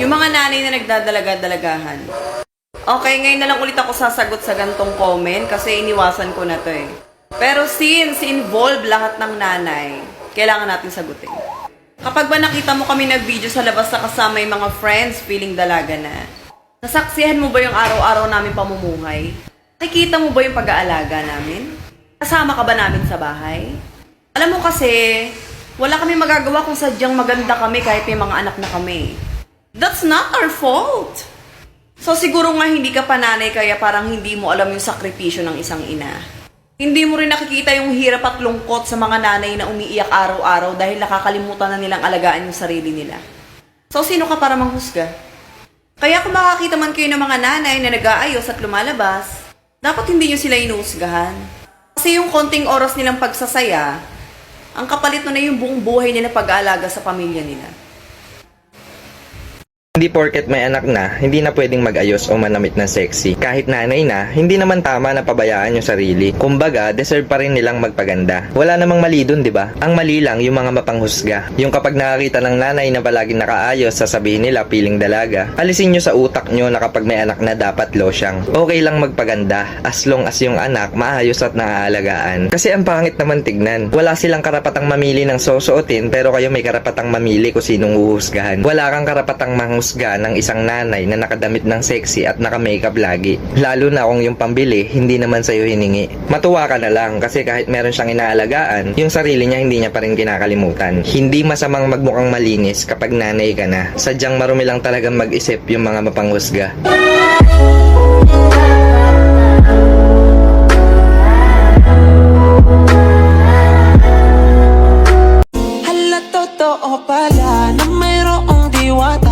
Yung mga nanay na nagdadalaga-dalagahan. Okay, ngayon na lang ulit ako sasagot sa gantong comment kasi iniwasan ko na to eh. Pero since involved lahat ng nanay, kailangan natin sagutin. Kapag ba nakita mo kami nag-video sa labas na kasama yung mga friends feeling dalaga na, nasaksihan mo ba yung araw-araw namin pamumuhay? Nakikita mo ba yung pag-aalaga namin? Kasama ka ba namin sa bahay? Alam mo kasi, wala kami magagawa kung sadyang maganda kami kahit may mga anak na kami. That's not our fault! So siguro nga hindi ka pananay kaya parang hindi mo alam yung sakripisyo ng isang ina. Hindi mo rin nakikita yung hirap at lungkot sa mga nanay na umiiyak araw-araw dahil nakakalimutan na nilang alagaan yung sarili nila. So sino ka para manghusga? Kaya kung makakita man kayo ng mga nanay na nag-aayos at lumalabas, dapat hindi nyo sila inuusgahan. Kasi yung konting oras nilang pagsasaya, ang kapalit na yung buong buhay nila pag-aalaga sa pamilya nila. Hindi porket may anak na, hindi na pwedeng mag-ayos o manamit ng sexy. Kahit nanay na, hindi naman tama na pabayaan yung sarili. Kumbaga, deserve pa rin nilang magpaganda. Wala namang mali dun, di ba? Ang mali lang yung mga mapanghusga. Yung kapag nakakita ng nanay na palaging nakaayos, sasabihin nila piling dalaga. Alisin nyo sa utak nyo na kapag may anak na dapat losyang. Okay lang magpaganda, as long as yung anak maayos at naaalagaan. Kasi ang pangit naman tignan. Wala silang karapatang mamili ng susuotin, pero kayo may karapatang mamili kung sinong uhusgahan. Wala kang karapatang manghusga husga ng isang nanay na nakadamit ng sexy at naka-makeup lagi. Lalo na kung yung pambili, hindi naman sa'yo hiningi. Matuwa ka na lang kasi kahit meron siyang inaalagaan, yung sarili niya hindi niya pa rin kinakalimutan. Hindi masamang magmukhang malinis kapag nanay ka na. Sadyang marumi lang talagang mag-isip yung mga mapanghusga. Hala, totoo pala na mayroong diwata